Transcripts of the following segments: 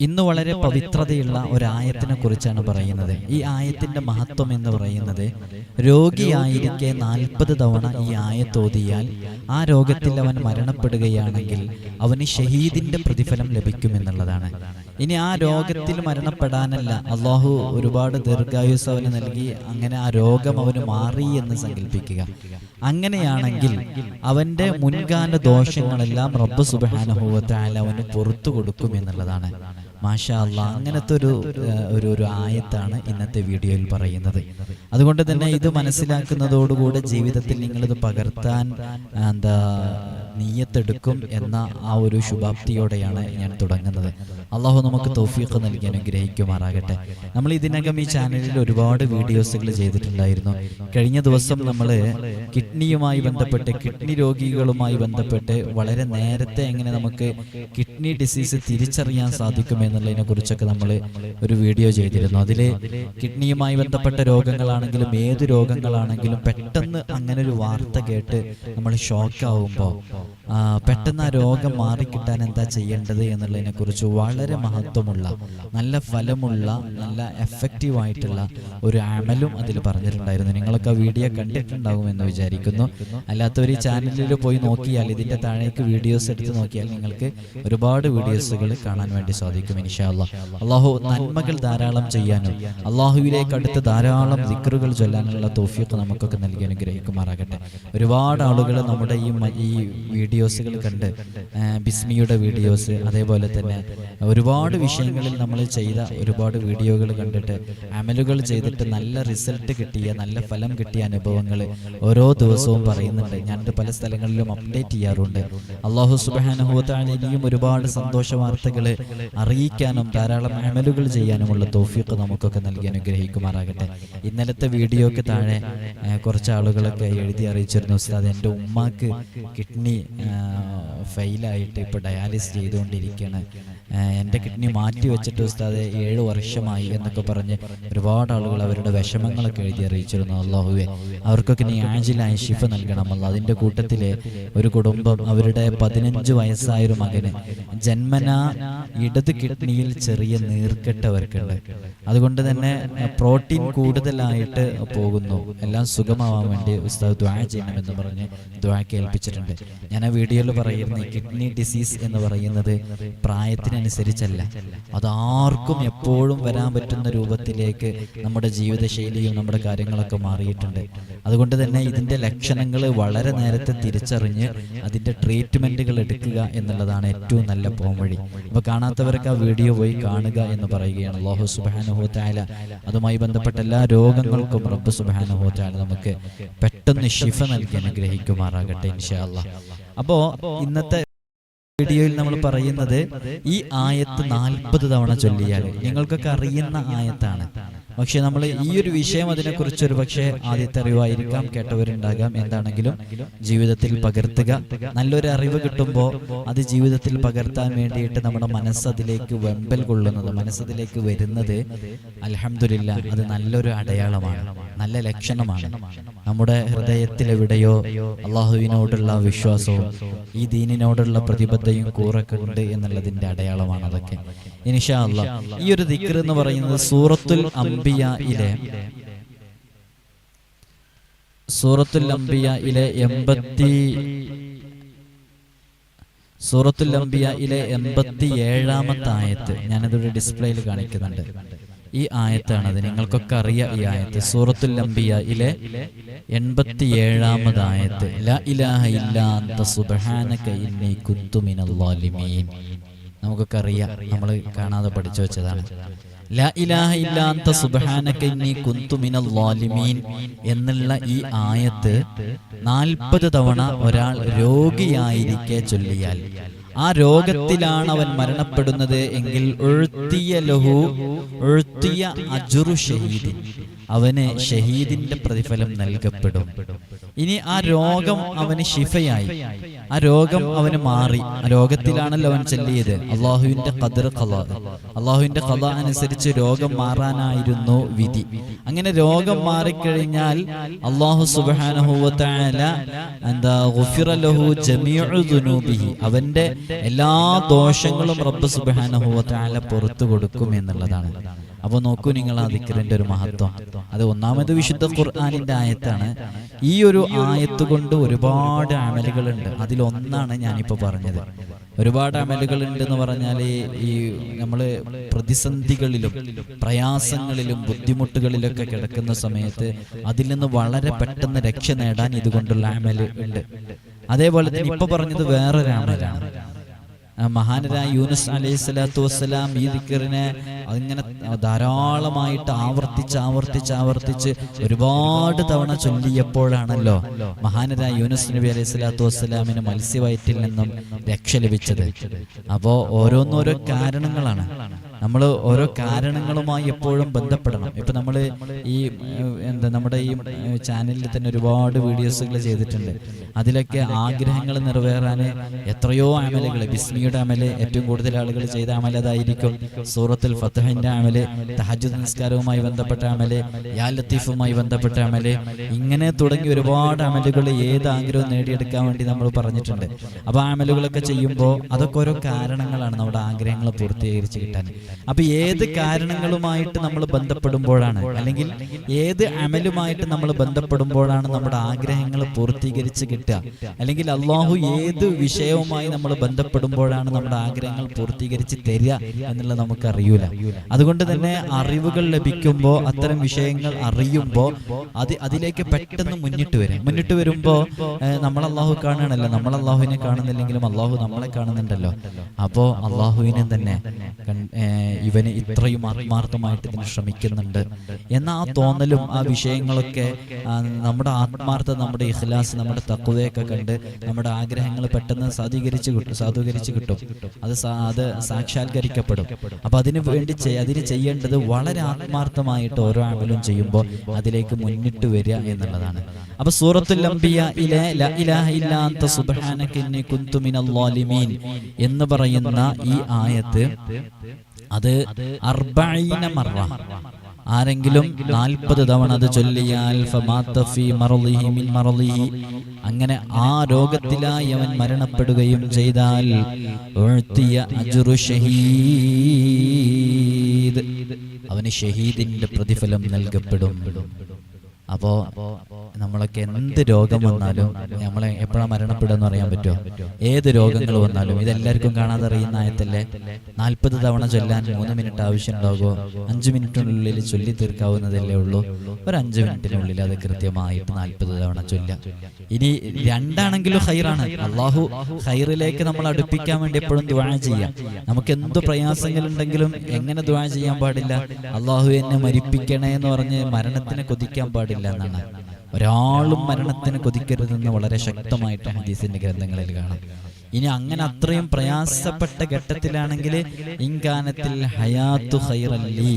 ഇന്ന് വളരെ പവിത്രതയുള്ള ഒരായത്തിനെ കുറിച്ചാണ് പറയുന്നത്. ഈ ആയത്തിന്റെ മഹത്വം എന്ന് പറയുന്നത് രോഗിയായിരിക്കെ നാൽപ്പത് തവണ ഈ ആയത്തോതിയാൽ ആ രോഗത്തിൽ അവൻ മരണപ്പെടുകയാണെങ്കിൽ അവന് ഷഹീദിന്റെ പ്രതിഫലം ലഭിക്കുമെന്നുള്ളതാണ്. ഇനി ആ രോഗത്തിൽ മരണപ്പെടാനല്ല അള്ളാഹു ഒരുപാട് ദീർഘായുസ് അവന് നൽകി അങ്ങനെ ആ രോഗം അവന് മാറി എന്ന് സങ്കല്പിക്കുക. അങ്ങനെയാണെങ്കിൽ അവന്റെ മുൻകാല ദോഷങ്ങളെല്ലാം റബ്ബ് സുബാനുഭവത്തായാലും അവന് പുറത്തു കൊടുക്കും എന്നുള്ളതാണ്. മാഷാ അല്ലാ അങ്ങനത്തെ ഒരു ഒരു ഒരു ആയത്താണ് ഇന്നത്തെ വീഡിയോയിൽ പറയുന്നത്. അതുകൊണ്ട് തന്നെ ഇത് മനസ്സിലാക്കുന്നതോടുകൂടെ ജീവിതത്തിൽ നിങ്ങളിത് പകർത്താൻ എന്താ നീയത്തെടുക്കും എന്ന ആ ഒരു ശുഭാപ്തിയോടെയാണ് ഞാൻ തുടങ്ങുന്നത്. അള്ളാഹു നമുക്ക് തൗഫീഖ് നൽകി അനുഗ്രഹിക്കുമാറാകട്ടെ. നമ്മൾ ഇതിനകം ഈ ചാനലിൽ ഒരുപാട് വീഡിയോസുകൾ ചെയ്തിട്ടുണ്ടായിരുന്നു. കഴിഞ്ഞ ദിവസം നമ്മൾ കിഡ്നിയുമായി ബന്ധപ്പെട്ട് കിഡ്നി രോഗികളുമായി ബന്ധപ്പെട്ട് വളരെ നേരത്തെ എങ്ങനെ നമുക്ക് കിഡ്നി ഡിസീസ് തിരിച്ചറിയാൻ സാധിക്കുമെന്നുള്ളതിനെ കുറിച്ചൊക്കെ നമ്മൾ ഒരു വീഡിയോ ചെയ്തിരുന്നു. അതിൽ കിഡ്നിയുമായി ബന്ധപ്പെട്ട രോഗങ്ങളാണെങ്കിലും ഏത് രോഗങ്ങളാണെങ്കിലും പെട്ടെന്ന് അങ്ങനെ ഒരു വാർത്ത കേട്ട് നമ്മൾ ഷോക്കാവുമ്പോൾ പെട്ടെന്ന് ആ രോഗം മാറിക്കിട്ടാൻ എന്താ ചെയ്യേണ്ടത് എന്നുള്ളതിനെ കുറിച്ച് വളരെ മഹത്വമുള്ള നല്ല ഫലമുള്ള നല്ല എഫക്റ്റീവ് ആയിട്ടുള്ള ഒരു അമലും അതിൽ പറഞ്ഞിട്ടുണ്ടായിരുന്നു. നിങ്ങളൊക്കെ ആ വീഡിയോ കണ്ടിട്ടുണ്ടാകും എന്ന് വിചാരിക്കുന്നു. അല്ലാത്തവർ ഈ ചാനലിൽ പോയി നോക്കിയാൽ ഇതിന്റെ താഴേക്ക് വീഡിയോസ് എടുത്ത് നോക്കിയാൽ നിങ്ങൾക്ക് ഒരുപാട് വീഡിയോസുകൾ കാണാൻ വേണ്ടി സാധിക്കും ഇൻഷാല്ല അള്ളാഹു നന്മകൾ ധാരാളം ചെയ്യാനും അള്ളാഹുവിലേക്ക് അടുത്ത് ധാരാളം ദിക്കറുകൾ ചൊല്ലാനുള്ള തോഫിയൊക്കെ നമുക്കൊക്കെ നൽകി അനുഗ്രഹിക്കുമാറാകട്ടെ. ഒരുപാട് ആളുകൾ നമ്മുടെ ഈ ഈ വീഡിയോസുകൾ കണ്ട് ബിസ്മിയുടെ വീഡിയോസ് അതേപോലെ തന്നെ ഒരുപാട് വിഷയങ്ങളിൽ നമ്മൾ ചെയ്ത ഒരുപാട് വീഡിയോകൾ കണ്ടിട്ട് അമലുകൾ ചെയ്തിട്ട് നല്ല റിസൾട്ട് കിട്ടിയ നല്ല ഫലം കിട്ടിയ അനുഭവങ്ങൾ ഓരോ ദിവസവും പറയുന്നുണ്ട്. ഞാൻ പല സ്ഥലങ്ങളിലും അപ്ഡേറ്റ് ചെയ്യാറുണ്ട്. അള്ളാഹു സുബാനുഭവത്താണ് ഒരുപാട് സന്തോഷ വാർത്തകൾ അറിയിക്കാനും ധാരാളം അമലുകൾ ചെയ്യാനുമുള്ള തോഫിയൊക്കെ നമുക്കൊക്കെ നൽകി അനുഗ്രഹിക്കുമാറാകട്ടെ. ഇന്നലത്തെ വീഡിയോക്ക് താഴെ കുറച്ച് ആളുകളൊക്കെ എഴുതി അറിയിച്ചിരുന്നു ഉസ്താദ് എന്റെ ഉമ്മാക്ക് കിഡ്നി ഫെയിലായിട്ട് ഇപ്പോൾ ഡയാലിസ് ചെയ്തുകൊണ്ടിരിക്കുകയാണ് എന്റെ കിഡ്നി മാറ്റി വെച്ചിട്ട് ഉസ്താദ് ഏഴ് വർഷമായി എന്നൊക്കെ പറഞ്ഞ് ഒരുപാട് ആളുകൾ അവരുടെ വിഷമങ്ങളൊക്കെ എഴുതി അറിയിച്ചിരുന്നു അള്ളാഹുവെ. അവർക്കൊക്കെ നീ ആജിലായ നൽകണം. അല്ല അതിന്റെ കൂട്ടത്തിലെ ഒരു കുടുംബം അവരുടെ പതിനഞ്ച് വയസ്സായ ഒരു മകന് ജന്മന ഇടത് കിഡ്നിയിൽ ചെറിയ നീർക്കെട്ട് അവർക്കുണ്ട് അതുകൊണ്ട് തന്നെ പ്രോട്ടീൻ കൂടുതലായിട്ട് പോകുന്നു. എല്ലാം സുഖമാവാൻ വേണ്ടി ഉസ്താദ് ദ്വാ ചെയ്യണമെന്ന് പറഞ്ഞ് ദ്വാ കേൾപ്പിച്ചിട്ടുണ്ട്. ഞാൻ ആ വീഡിയോയിൽ പറയുന്ന കിഡ്നി ഡിസീസ് എന്ന് പറയുന്നത് പ്രായത്തിനനുസരിച്ചല്ല അത് ആർക്കും എപ്പോഴും വരാൻ പറ്റുന്ന രൂപത്തിലേക്ക് നമ്മുടെ ജീവിതശൈലിയും നമ്മുടെ കാര്യങ്ങളൊക്കെ മാറിയിട്ടുണ്ട്. അതുകൊണ്ട് തന്നെ ഇതിന്റെ ലക്ഷണങ്ങൾ വളരെ നേരത്തെ തിരിച്ചറിഞ്ഞ് അതിന്റെ ട്രീറ്റ്മെന്റുകൾ എടുക്കുക എന്നുള്ളതാണ് ഏറ്റവും നല്ല പോംവഴി. അപ്പോൾ കാണാത്തവർക്ക് ആ വീഡിയോ പോയി കാണുക എന്ന് പറയുകയാണ് അള്ളാഹു സുബാനുഹോത്തായ അതുമായി ബന്ധപ്പെട്ട എല്ലാ രോഗങ്ങൾക്കും റബ്ബ് സുബാനുഹോത്തായ നമുക്ക് പെട്ടെന്ന് ശിഫ നൽകി അനുഗ്രഹിക്കുമാറാകട്ടെ ഇൻഷാ അല്ലാ അപ്പോ ഇന്നത്തെ വീഡിയോയിൽ നമ്മൾ പറയുന്നത് ഈ ആയത്ത് നാൽപ്പത് തവണ ചൊല്ലിയാൽ നിങ്ങൾക്കൊക്കെ അറിയുന്ന ആയത്താണ്. പക്ഷെ നമ്മൾ ഈ ഒരു വിഷയം അതിനെക്കുറിച്ച് ഒരു പക്ഷേ ആദ്യത്തെ അറിവായിരിക്കാം കേട്ടവരുണ്ടാകാം എന്താണെങ്കിലും ജീവിതത്തിൽ പകർത്തുക. നല്ലൊരു അറിവ് കിട്ടുമ്പോൾ അത് ജീവിതത്തിൽ പകർത്താൻ വേണ്ടിയിട്ട് നമ്മുടെ മനസ്സ് അതിലേക്ക് വെമ്പൽ കൊള്ളുന്നത് മനസ്സതിലേക്ക് വരുന്നത് അലഹമില്ല അത് നല്ലൊരു അടയാളമാണ് നല്ല ലക്ഷണമാണ്. നമ്മുടെ ഹൃദയത്തിൽ എവിടെയോ അള്ളാഹുവിനോടുള്ള വിശ്വാസവും ഈ ദീനിനോടുള്ള പ്രതിബദ്ധയും കൂറൊക്കെ ഉണ്ട് എന്നുള്ളതിന്റെ അടയാളമാണ് അതൊക്കെ ഇനിഷാ അല്ലാ ഈ ഒരു ദിക്കർ എന്ന് പറയുന്നത് സൂറത്തുൽ അംബിയയിലെ സൂറത്തുൽ അംബിയയിലെ എൺപത്തി സൂറത്തുൽ അംബിയയിലെ എൺപത്തി ഏഴാമത്തെ ആയത്ത്. ഞാനതൊരു ഡിസ്പ്ലേയിൽ കാണിക്കുന്നുണ്ട്. ഈ ആയത്താണ് അത് നിങ്ങൾക്കൊക്കെ അറിയാം ഈ ആയത്ത്. സൂറത്തുൽ അംബിയയിലെ എൺപത്തി ഏഴാമത് ആയത്ത്. ലാ ഇലാഹ സുബ്ഹാനക കുന്തു മിനൽ നമുക്കൊക്കെ അറിയാം. നമ്മൾ കാണാതെ പഠിച്ചു വെച്ചതാണ്. എന്നുള്ള ഈ ആയത്ത് നാൽപ്പത് തവണ ഒരാൾ രോഗിയായിരിക്കെ ചൊല്ലിയാൽ. ആ രോഗത്തിലാണ് അവൻ മരണപ്പെടുന്നത് എങ്കിൽ ഒഴുത്തിയ ലഹു ഒഴുത്തിയ അജുറു ഷഹീദിൻ അവന് ഷഹീദിന്റെ പ്രതിഫലം നൽകപ്പെടും. ഇനി ആ രോഗം അവന് ശിഫയായി. ആ രോഗം അവന് മാറി. ആ രോഗത്തിലാണല്ലോ അവൻ ചെല്ലിയത്. അള്ളാഹുവിന്റെ കതിർ കഥ അള്ളാഹുവിന്റെ കഥ അനുസരിച്ച് രോഗം മാറാനായിരുന്നു വിധി. അങ്ങനെ രോഗം മാറിക്കഴിഞ്ഞാൽ അള്ളാഹു സുബാനഹുല എന്താ അവന്റെ എല്ലാ ദോഷങ്ങളും റബ്ബ് സുബാനഹുല പുറത്തു കൊടുക്കും എന്നുള്ളതാണ്. അപ്പൊ നോക്കൂ നിങ്ങൾ ആ ദിക്കറിന്റെ ഒരു മഹത്വം. അത് ഒന്നാമത് വിശുദ്ധ ഖുർആാനിന്റെ ആയത്താണ്. ഈ ഒരു ആയത്ത് കൊണ്ട് ഒരുപാട് അമലുകളുണ്ട്. അതിലൊന്നാണ് ഞാനിപ്പോ പറഞ്ഞത്. ഒരുപാട് അമലുകൾ ഉണ്ടെന്ന് പറഞ്ഞാൽ ഈ നമ്മൾ പ്രതിസന്ധികളിലും പ്രയാസങ്ങളിലും ബുദ്ധിമുട്ടുകളിലൊക്കെ കിടക്കുന്ന സമയത്ത് അതിൽ നിന്ന് വളരെ പെട്ടെന്ന് രക്ഷ നേടാൻ ഇതുകൊണ്ടുള്ള അമൽ ഉണ്ട്. അതേപോലെ തന്നെ ഇപ്പൊ പറഞ്ഞത് വേറൊരു അമലാണ്. മഹാനരായ യൂനുസ് അലൈഹി സ്വലാത്തു വസ്സലാം ഈ ദിക്കറിനെ അതിങ്ങനെ ധാരാളമായിട്ട് ആവർത്തിച്ച് ആവർത്തിച്ച് ആവർത്തിച്ച് ഒരുപാട് തവണ ചൊല്ലിയപ്പോഴാണല്ലോ മഹാനരായ യൂനുസ് നബി അലൈഹി സ്വലാത്തു വസ്സലാമിന് മത്സ്യവയറ്റിൽ നിന്നും രക്ഷ ലഭിച്ചത്. അപ്പോ ഓരോന്നോരോ കാരണങ്ങളാണ്. നമ്മൾ ഓരോ കാരണങ്ങളുമായി എപ്പോഴും ബന്ധപ്പെടണം. ഇപ്പൊ നമ്മൾ ഈ എന്താ നമ്മുടെ ഈ ചാനലിൽ തന്നെ ഒരുപാട് വീഡിയോസുകൾ ചെയ്തിട്ടുണ്ട്. അതിലൊക്കെ ആഗ്രഹങ്ങൾ നിറവേറാൻ എത്രയോ അമലുകൾ ബിസ്മിയുടെ അമൽ ഏറ്റവും കൂടുതൽ ആളുകൾ ചെയ്ത അമൽ അതായിരിക്കും. സൂറത്തുൽ ഫത്തഹിന്റെ അമൽ തഹജുദ് നിസ്കാരവുമായി ബന്ധപ്പെട്ട അമൽ യാ ലത്തീഫുമായി ബന്ധപ്പെട്ട അമൽ. ഇങ്ങനെ തുടങ്ങി ഒരുപാട് അമലുകൾ ഏത് ആഗ്രഹവും നേടിയെടുക്കാൻ വേണ്ടി നമ്മൾ പറഞ്ഞിട്ടുണ്ട്. അപ്പോൾ ആ അമലുകളൊക്കെ ചെയ്യുമ്പോൾ അതൊക്കെ ഓരോ കാരണങ്ങളാണ് നമ്മുടെ ആഗ്രഹങ്ങൾ പൂർത്തീകരിച്ച് കിട്ടാൻ. അപ്പൊ ഏത് കാരണങ്ങളുമായിട്ട് നമ്മൾ ബന്ധപ്പെടുമ്പോഴാണ്? അല്ലെങ്കിൽ ഏത് അമലുമായിട്ട് നമ്മൾ ബന്ധപ്പെടുമ്പോഴാണ് നമ്മുടെ ആഗ്രഹങ്ങൾ പൂർത്തീകരിച്ച് കിട്ടുക? അല്ലെങ്കിൽ അള്ളാഹു ഏത് വിഷയവുമായി നമ്മൾ ബന്ധപ്പെടുമ്പോഴാണ് നമ്മുടെ ആഗ്രഹങ്ങൾ പൂർത്തീകരിച്ച് തരിക എന്നുള്ളത് നമുക്ക് അറിയൂല. അതുകൊണ്ട് തന്നെ അറിവുകൾ ലഭിക്കുമ്പോൾ അത്തരം വിഷയങ്ങൾ അറിയുമ്പോൾ അത് അതിലേക്ക് പെട്ടെന്ന് മുന്നിട്ട് വരും. മുന്നിട്ട് വരുമ്പോൾ നമ്മൾ അള്ളാഹു കാണുകയാണല്ലോ. നമ്മൾ അള്ളാഹുവിനെ കാണുന്നില്ലെങ്കിലും അള്ളാഹു നമ്മളെ കാണുന്നുണ്ടല്ലോ. അപ്പോൾ അള്ളാഹുവിനെ തന്നെ ഇവന് ഇത്രയും ആത്മാർത്ഥമായിട്ട് ഇതിന് ശ്രമിക്കുന്നുണ്ട്. എന്ന ആ തോന്നലും ആ വിഷയങ്ങളൊക്കെ നമ്മുടെ ആത്മാർത്ഥത നമ്മുടെ ഇഖ്ലാസ് നമ്മുടെ തക്കുവയൊക്കെ കണ്ട് നമ്മുടെ ആഗ്രഹങ്ങൾ പെട്ടെന്ന് സാധീകരിച്ച് കിട്ടും സാധൂകരിച്ച് കിട്ടും. അത് അത് സാക്ഷാത്കരിക്കപ്പെടും. അപ്പൊ അതിനു വേണ്ടി അതിന് ചെയ്യേണ്ടത് വളരെ ആത്മാർത്ഥമായിട്ട് ഓരോ ആളുകളും ചെയ്യുമ്പോൾ അതിലേക്ക് മുന്നിട്ട് വരിക എന്നുള്ളതാണ്. അപ്പൊ സൂറത്തുൽ അംബിയയിലെ ലാ ഇലാഹ സുബ്ഹാനക ഇന്നി കുന്തു മിനൽ എന്ന് പറയുന്ന ഈ ആയത്ത് അത് അർബഈന മറ ആരെങ്കിലും നാൽപ്പത് തവണ അത് ചൊല്ലിയാൽ അങ്ങനെ ആ രോഗത്തിലായി അവൻ മരണപ്പെടുകയും ചെയ്താൽ അവന് ഷഹീദിന്റെ പ്രതിഫലം നൽകപ്പെടും. അപ്പോ നമ്മളൊക്കെ എന്ത് രോഗം വന്നാലും നമ്മളെ എപ്പോഴാണ് മരണപ്പെടുമെന്ന് അറിയാൻ പറ്റുമോ? ഏത് രോഗങ്ങൾ വന്നാലും ഇതെല്ലാവർക്കും കാണാതെ അറിയുന്ന ആയത്തല്ലേ? നാൽപ്പത് തവണ ചൊല്ലാൻ മൂന്ന് മിനിറ്റ് ആവശ്യം ഉണ്ടാകുമോ അഞ്ചു മിനിറ്റിനുള്ളിൽ ചൊല്ലി തീർക്കാവുന്നതല്ലേ ഉള്ളൂ. ഒരു അഞ്ചു മിനിറ്റിനുള്ളിൽ അത് കൃത്യമായിട്ട് നാൽപ്പത് തവണ ചൊല്ലാം ഇനി രണ്ടാണെങ്കിലും ഹൈറാണ് അള്ളാഹു ഹൈറിലേക്ക് നമ്മൾ അടുപ്പിക്കാൻ വേണ്ടി എപ്പോഴും ദുവാഴ ചെയ്യാം. നമുക്ക് എന്ത് പ്രയാസങ്ങൾ ഉണ്ടെങ്കിലും എങ്ങനെ ദുവാഴ ചെയ്യാൻ പാടില്ല? അള്ളാഹു എന്നെ മരിപ്പിക്കണേ എന്ന് പറഞ്ഞ് മരണത്തിന് കൊതിക്കാൻ പാടില്ല എന്നാണ് ഒരാളും മരണത്തിന് കൊതിക്കരുതെന്ന് വളരെ ശക്തമായിട്ട് ഹദീസിന്റെ ഗ്രന്ഥങ്ങളിൽ കാണാം. ഇനി അങ്ങനെ അത്രയും പ്രയാസപ്പെട്ട ഘട്ടത്തിലാണെങ്കിൽ ഇൻകാനത്തിൽ ഹയാത്തു ഹൈറല്ലി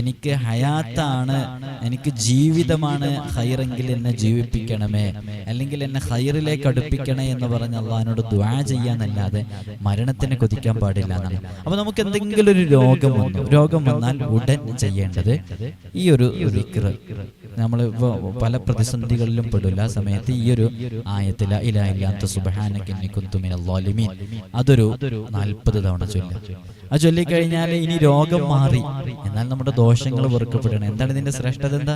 എനിക്ക് ഹയാത്താണ് എനിക്ക് ജീവിതമാണ് ഹൈറെങ്കിൽ എന്നെ ജീവിപ്പിക്കണമേ. അല്ലെങ്കിൽ എന്നെ ഹൈറിലേക്ക് അടുപ്പിക്കണേ എന്ന് പറഞ്ഞ് അള്ളഹാനോട് ദ്വാ ചെയ്യാന്നല്ലാതെ മരണത്തിന് കൊതിക്കാൻ പാടില്ല എന്നാണ്. അപ്പൊ നമുക്ക് എന്തെങ്കിലും ഒരു രോഗം വന്നു. രോഗം വന്നാൽ ഉടൻ ചെയ്യേണ്ടത് ഈ ഒരു നമ്മൾ പല പ്രതിസന്ധികളിലും പെടില്ല സമയത്ത് ഈ ഒരു ആയത്തില ഇല ഇല്ലാത്ത സുബഹാനക്കിന്നി കുന്തുമിനൽ ളാലിമീൻ അതൊരു നാൽപ്പത് തവണ ചൊല്ലുക ആ ചൊല്ലിക്കഴിഞ്ഞാൽ ഇനി രോഗം മാറി. എന്നാൽ നമ്മുടെ ദോഷങ്ങൾ വെറുക്കപ്പെടണം എന്താണ് ഇതിന്റെ ശ്രേഷ്ഠത എന്താ?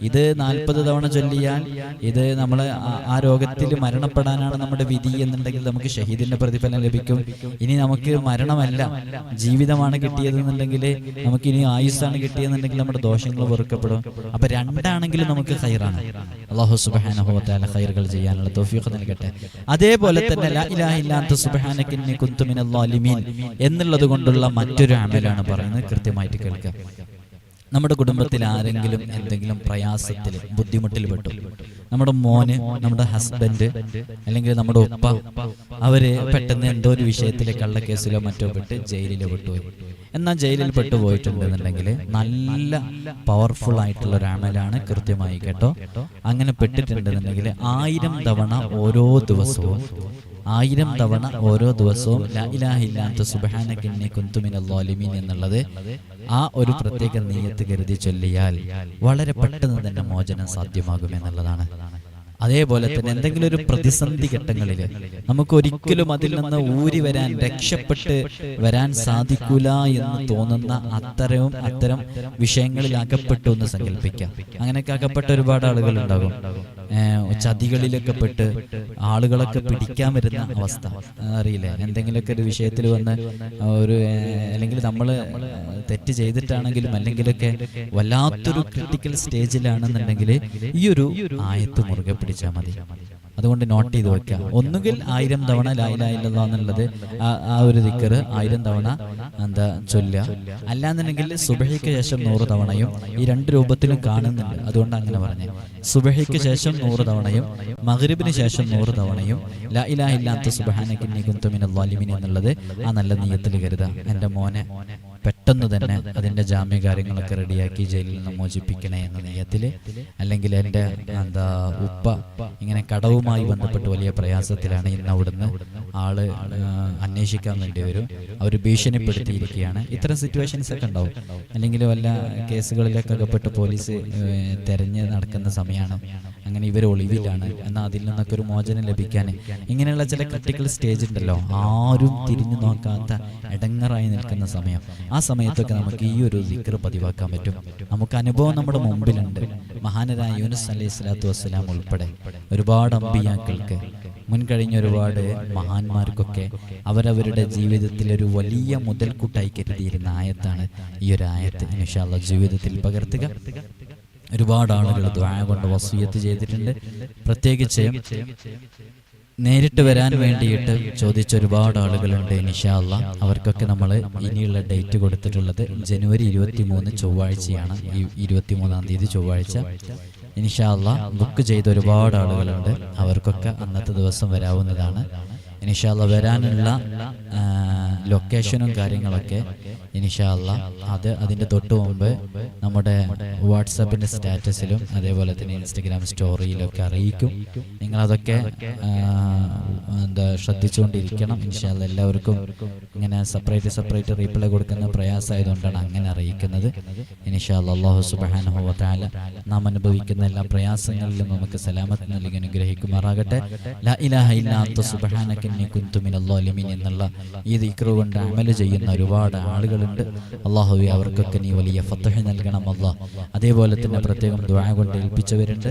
ഇത് നാൽപ്പത് തവണ ചൊല്ലിയാൽ ഇത് നമ്മളെ ആ- രോഗത്തിൽ മരണപ്പെടാനാണ് നമ്മുടെ വിധി എന്നുണ്ടെങ്കിൽ നമുക്ക് ഷഹീദിന്റെ പ്രതിഫലം ലഭിക്കും. ഇനി നമുക്ക് മരണമല്ല ജീവിതമാണ് കിട്ടിയതെന്നുണ്ടെങ്കിൽ നമുക്ക് ഇനി ആയുസ്സാണ് കിട്ടിയതെന്നുണ്ടെങ്കിൽ നമ്മുടെ ദോഷങ്ങൾ വെറുക്കപ്പെടും. അപ്പൊ രണ്ടാണെങ്കിലും നമുക്ക് ഹൈറാണ് അള്ളാഹു സുബാനഹോത്താല ഹൈറുകൾ ചെയ്യാനുള്ള തോഫീഖ് നൽകട്ടെ. അതേപോലെ തന്നെ ഇലാഹ ഇല്ലാത്ത കൊണ്ടുള്ള മറ്റൊരു അമലാണ് പറയുന്നത് കൃത്യമായിട്ട് കേൾക്കുക. നമ്മുടെ കുടുംബത്തിൽ ആരെങ്കിലും എന്തെങ്കിലും പ്രയാസത്തിൽ ബുദ്ധിമുട്ടിൽ പെട്ടു നമ്മുടെ മോന് നമ്മുടെ ഹസ്ബൻഡ് അല്ലെങ്കിൽ നമ്മുടെ ഉപ്പ അവർ പെട്ടെന്ന് എന്തോ ഒരു വിഷയത്തിൽ കള്ളക്കേസിലോ മറ്റോ പെട്ട് ജയിലിൽ പെട്ടുപോയി എന്നാൽ ജയിലിൽ പെട്ടുപോയിട്ടുണ്ടെന്നുണ്ടെങ്കിൽ നല്ല പവർഫുൾ ആയിട്ടുള്ള ഒരു കൃത്യമായി കേട്ടോ. അങ്ങനെ പെട്ടിട്ടുണ്ടെന്നുണ്ടെങ്കിൽ ആയിരം തവണ ഓരോ ദിവസവും ആയിരം തവണ ഓരോ ദിവസവും എന്നുള്ളത് ആ ഒരു പ്രത്യേക നീയത്ത് കരുതി ചൊല്ലിയാൽ വളരെ പെട്ടെന്ന് തന്നെ മോചനം സാധ്യമാകും എന്നുള്ളതാണ്. അതേപോലെ തന്നെ എന്തെങ്കിലും ഒരു പ്രതിസന്ധി ഘട്ടങ്ങളിൽ നമുക്ക് ഒരിക്കലും അതിൽ നിന്ന് ഊരി വരാൻ രക്ഷപ്പെട്ട് വരാൻ സാധിക്കൂല എന്ന് തോന്നുന്ന അത്തരവും അത്തരം വിഷയങ്ങളിൽ അകപ്പെട്ടു എന്ന് സങ്കല്പിക്കാം. അങ്ങനെയൊക്കെ അകപ്പെട്ട ഒരുപാട് ആളുകൾ ഉണ്ടാകും ചതികളിലൊക്കെ പെട്ട് ആളുകളൊക്കെ പിടിക്കാൻ വരുന്ന അവസ്ഥ. അറിയില്ലേ? എന്തെങ്കിലുമൊക്കെ ഒരു വിഷയത്തിൽ വന്ന് ഒരു അല്ലെങ്കിൽ നമ്മൾ തെറ്റ് ചെയ്തിട്ടാണെങ്കിലും അല്ലെങ്കിലൊക്കെ വല്ലാത്തൊരു ക്രിട്ടിക്കൽ സ്റ്റേജിലാണെന്നുണ്ടെങ്കിൽ ഈ ഒരു ആയത്ത് മുറുകെ പിടിച്ചാൽ മതി. അതുകൊണ്ട് നോട്ട് ചെയ്ത് വെക്കാം ഒന്നുകിൽ ആയിരം തവണ ലായിലായില്ല എന്നുള്ളത് ആ- ഒരു ദിക്കറ് ആയിരം തവണ എന്താ ചൊല്ലുക. അല്ലാന്നുണ്ടെങ്കിൽ സുബഹിക്ക് ശേഷം നൂറ് തവണയും ഈ രണ്ട് രൂപത്തിലും കാണുന്നുണ്ട്. അതുകൊണ്ട് അങ്ങനെ പറഞ്ഞു സുബഹിക്ക് ശേഷം നൂറ് തവണയും മഗ്രിബിന് ശേഷം നൂറ് തവണയും ലാ ഇലാഹ ഇല്ലാത്ത സുബഹാനക്കിന്നി കുന്തുമിൻ അള്ളാലിമിൻ എന്നുള്ളത് ആ നല്ല നീയത്തിൽ കരുതാം. എന്റെ മോനെ. പെട്ടെന്ന് തന്നെ അതിന്റെ ജാമ്യ കാര്യങ്ങളൊക്കെ റെഡിയാക്കി ജയിലിൽ നിന്ന് മോചിപ്പിക്കണേ എന്ന നെയ്യത്തിൽ അല്ലെങ്കിൽ എന്റെ എന്താ ഉപ്പ ഇങ്ങനെ കടവുമായി ബന്ധപ്പെട്ട് വലിയ പ്രയാസത്തിലാണ് ഇന്ന് അവിടുന്ന് ആൾ അന്വേഷിക്കാൻ വേണ്ടി വരും. അവർ ഭീഷണിപ്പെടുത്തിയിരിക്കുകയാണ്. ഇത്തരം സിറ്റുവേഷൻസ് ഒക്കെ ഉണ്ടാവും. അല്ലെങ്കിൽ വല്ല കേസുകളിലൊക്കെ അകപ്പെട്ട് പോലീസ് തെരഞ്ഞ് നടക്കുന്ന സമയമാണ്. അങ്ങനെ ഇവർ ഒളിവിലാണ്. എന്നാൽ അതിൽ നിന്നൊക്കെ ഒരു മോചനം ലഭിക്കാൻ ഇങ്ങനെയുള്ള ചില ക്രിട്ടിക്കൽ സ്റ്റേജ് ഉണ്ടല്ലോ. ആരും തിരിഞ്ഞു നോക്കാത്ത ഇടങ്ങറായി നിൽക്കുന്ന സമയം. ആ സമയത്തൊക്കെ നമുക്ക് ഈ ഒരു ദിക്കർ പതിവാക്കാൻ പറ്റും. നമുക്ക് അനുഭവം നമ്മുടെ മുമ്പിലുണ്ട്. മഹാനരായ യൂനുസ് അലൈഹി സ്വലാത്തു വസ്സലാം ഉൾപ്പെടെ ഒരുപാട് അമ്പിയാക്കൾക്ക് മുൻകഴിഞ്ഞ ഒരുപാട് മഹാന്മാർക്കൊക്കെ അവരവരുടെ ജീവിതത്തിൽ ഒരു വലിയ മുതൽക്കൂട്ടായി കരുതിയിരുന്ന ആയത്താണ് ഈ ഒരു ആയത്ത്. ഇൻഷാല്ല ജീവിതത്തിൽ പകർത്തുക. ഒരുപാട് ആളുകൾ ദ്വായ കൊണ്ട് വസൂയത്ത് ചെയ്തിട്ടുണ്ട്. പ്രത്യേകിച്ച് നേരിട്ട് വരാൻ വേണ്ടിയിട്ട് ചോദിച്ച ഒരുപാട് ആളുകളുണ്ട് നിഷാല്ല അവർക്കൊക്കെ നമ്മൾ ഇനിയുള്ള ഡേറ്റ് കൊടുത്തിട്ടുള്ളത് ജനുവരി ഇരുപത്തി മൂന്ന് ചൊവ്വാഴ്ചയാണ്. ഈ ഇരുപത്തി മൂന്നാം തീയതി ചൊവ്വാഴ്ച. ഇനിഷാല്ല ബുക്ക് ചെയ്ത ഒരുപാട് ആളുകളുണ്ട്. അവർക്കൊക്കെ അന്നത്തെ ദിവസം വരാവുന്നതാണ്. ഇനിഷാല്ല വരാനുള്ള ലൊക്കേഷനും കാര്യങ്ങളൊക്കെ ഇനിഷാല്ല അത് അതിന്റെ തൊട്ട് മുമ്പ് നമ്മുടെ വാട്സപ്പിന്റെ സ്റ്റാറ്റസിലും അതേപോലെ തന്നെ ഇൻസ്റ്റഗ്രാം സ്റ്റോറിയിലൊക്കെ അറിയിക്കും. നിങ്ങളതൊക്കെ എന്താ ശ്രദ്ധിച്ചുകൊണ്ടിരിക്കണം. ഇൻഷാല്ല എല്ലാവർക്കും ഇങ്ങനെ സെപ്പറേറ്റ് സെപ്പറേറ്റ് റീപ്ലൈ കൊടുക്കുന്ന പ്രയാസമായതുകൊണ്ടാണ് അങ്ങനെ അറിയിക്കുന്നത്. ഇനിഷാല്ല അള്ളാഹു സുബാനഹു താല നാം അനുഭവിക്കുന്ന എല്ലാ പ്രയാസങ്ങളിലും നമുക്ക് സലാമത്ത് നൽകി അനുഗ്രഹിക്കുമാറാകട്ടെ. ലാ ഇലാഹ എന്നുള്ള ഈ ദിക്റ് കൊണ്ട് അമൽ ചെയ്യുന്ന ഒരുപാട് ആളുകളുണ്ട്. അള്ളാഹുവി അവർക്കൊക്കെ നീ വലിയ ഫത്തഹ നൽകണം അല്ലാ. അതേപോലെ തന്നെ പ്രത്യേകം ദുആ കൊണ്ട് ഏൽപ്പിച്ചവരുണ്ട്.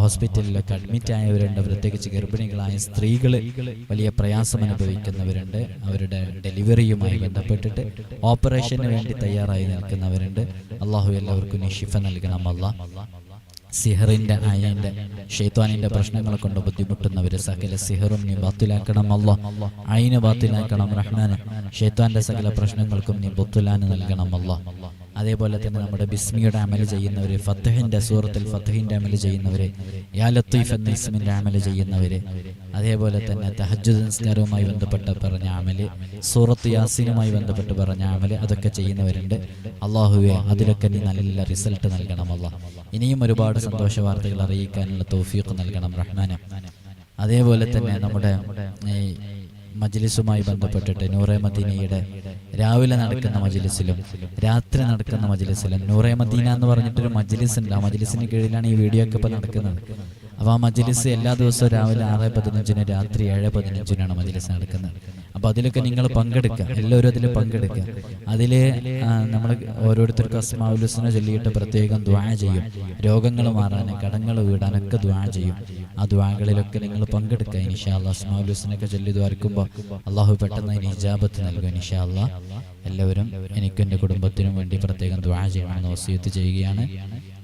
ഹോസ്പിറ്റലിലൊക്കെ അഡ്മിറ്റ് ആയവരുണ്ട്. പ്രത്യേകിച്ച് ഗർഭിണികളായ സ്ത്രീകൾ വലിയ പ്രയാസം അനുഭവിക്കുന്നവരുണ്ട്. അവരുടെ ഡെലിവറിയുമായി ബന്ധപ്പെട്ടിട്ട് ഓപ്പറേഷന് വേണ്ടി തയ്യാറായി നിൽക്കുന്നവരുണ്ട്. അള്ളാഹു എല്ലാവർക്കും നീ ഷിഫ നൽകണം അല്ലാ. സിഹറിന്റെ അയന്റെ ഷെയ്ത്വാനിന്റെ പ്രശ്നങ്ങളെ കൊണ്ട് ബുദ്ധിമുട്ടുന്നവര് സകല സിഹറും നീ ബാത്തിലാക്കണം അല്ല. അയിന് ബാത്തിലാക്കണം റഹ്മാന്. ഷെയ്ത്വാന്റെ സകല പ്രശ്നങ്ങൾക്കും നീ ബുത്തുലാന് നൽകണം അല്ല. അതേപോലെ തന്നെ നമ്മുടെ ബിസ്മിയുടെ അമൽ ചെയ്യുന്നവര് ഫത്തഹിന്റെ സൂറത്തിൽ ഫത്തഹിന്റെ അമൽ ചെയ്യുന്നവര് യാ ലത്തീഫ് എന്ന ഇസ്മിന്റെ അമൽ ചെയ്യുന്നവര് അതേപോലെ തന്നെ തഹജുദ് നിസ്കാരവുമായി ബന്ധപ്പെട്ട് പറഞ്ഞ അമൽ സൂറത്ത് യാസീനുമായി ബന്ധപ്പെട്ട് പറഞ്ഞ അമൽ അതൊക്കെ ചെയ്യുന്നവരുണ്ട്. അള്ളാഹുവെ അതിലൊക്കെ നീ നല്ല റിസൾട്ട് നൽകണം അല്ല ഇനിയും ഒരുപാട് സന്തോഷ വാർത്തകൾ അറിയിക്കാനുള്ള തൗഫീഖ് നൽകണം റഹ്മാനം. അതേപോലെ തന്നെ നമ്മുടെ മജ്ലിസുമായി ബന്ധപ്പെട്ടിട്ട് നൂറെ മദീനയുടെ രാവിലെ നടക്കുന്ന മജ്ലിസിലും രാത്രി നടക്കുന്ന മജ്ലിസിലും നൂറെ മദീന എന്ന് പറഞ്ഞിട്ടൊരു മജ്ലിസ് ഉണ്ട് ആ മജ്ലിസിന് കീഴിലാണ് ഈ വീഡിയോ ഒക്കെ ഇപ്പോൾ നടക്കുന്നത്. അപ്പോൾ ആ മജ്ലിസ് എല്ലാ ദിവസവും രാവിലെ ആറ് പതിനഞ്ചിന് രാത്രി ഏഴ് പതിനഞ്ചിനാണ് മജ്ലിസ് നടക്കുന്നത്. അപ്പോൾ അതിലൊക്കെ നിങ്ങൾ പങ്കെടുക്കുക എല്ലാവരും അതിൽ പങ്കെടുക്കുക. അതിൽ നമ്മൾ ഓരോരുത്തർക്കും അസ്മാവുലുസിനെ ചൊല്ലിയിട്ട് പ്രത്യേകം ദ്വാ ചെയ്യും. രോഗങ്ങൾ മാറാനും കടങ്ങൾ വീടാനൊക്കെ ദ്വാ ചെയ്യും. ആ ദ്വാകളിലൊക്കെ നിങ്ങൾ പങ്കെടുക്കുക ഇനിഷാല്ല അസ്മാവുലുസിനൊക്കെ ചൊല്ലി ദ്വാരിക്കുമ്പോൾ അള്ളാഹു പെട്ടെന്ന് അതിന് ഇജാബത്ത് നൽകും ഇനിഷാല്ല എല്ലാവരും എനിക്കും എന്റെ കുടുംബത്തിനും വേണ്ടി പ്രത്യേകം ദ്വാ ചെയ്യണമെന്ന് വസീത്ത് ചെയ്യുകയാണ്.